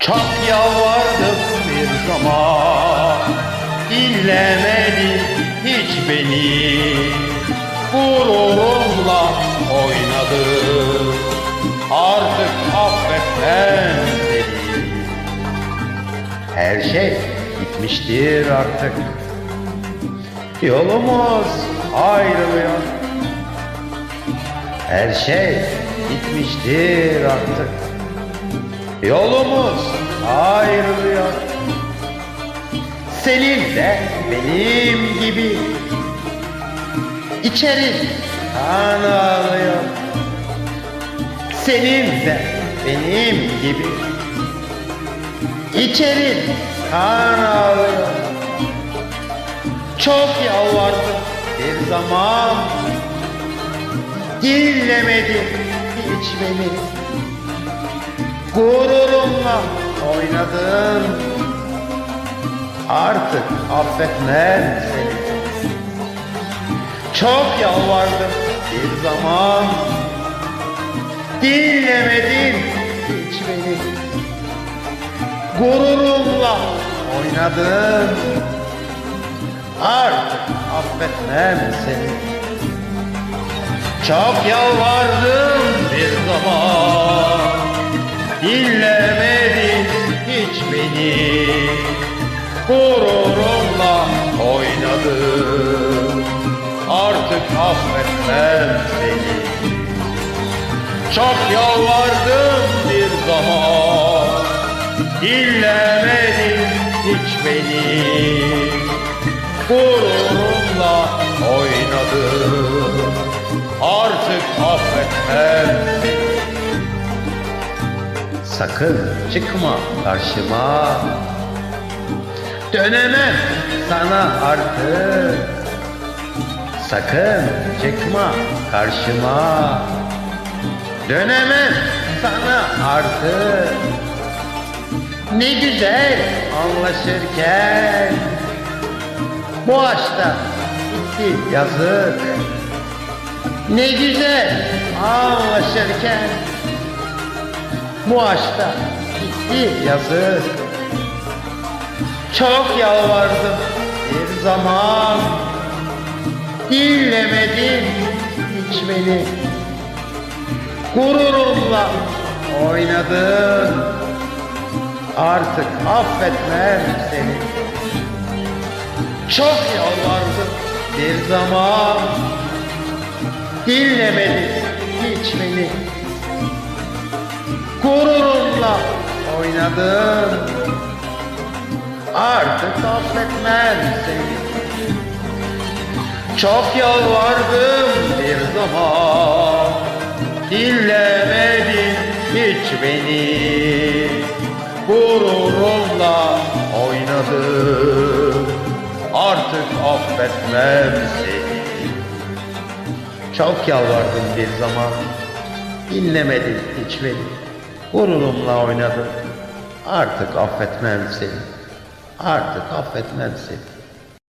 Çok yalvardım bir zaman Dinlemedin hiç beni. Gururumla oynadım Artık affetmem seni. Her şey bitmiştir artık. Yolumuz ayrılıyor. Her şey bitmiştir artık Yolumuz ayrılıyor. Senin de benim gibi. İçeri kan ağlıyor Senin de benim gibi. İçeri kan ağlıyor Çok yalvardım bir zaman. Dinlemedin hiç beni Gururumla oynadın. Artık affetmem seni. Çok yalvardım bir zaman. Dinlemedin hiç beni. Gururumla oynadın. Artık affetmem seni. Çok yalvardım bir zaman Dinlemedin hiç beni. Gururumla oynadın. Artık affetmem seni. Çok yalvardım bir zaman. Dinlemedin hiç beni. Gururumla oynadın. Artık affetmem seni Sakın çıkma karşıma. Dönemem sana artık. Sakın çıkma karşıma. Dönemem sana artık. Ne güzel anlaşırken. Bu aşkta bitti yazık. Ne güzel anlaşırken bu aşkta bitti yazık Çok yalvardım. Bir zaman Dinlemedin hiç beni Gururumla oynadın. Artık affetmem seni. Çok yalvardım. Bir zaman Dinlemedin hiç beni Gururumla oynadın. Artık affetmem seni. Çok yalvardım bir zaman. Dinlemedin hiç beni. Gururumla oynadın. Artık affetmem seni. Çok yalvardım bir zaman. Dinlemedin hiç beni Gururumla oynadın Artık affetmem seni. Artık affetmem seni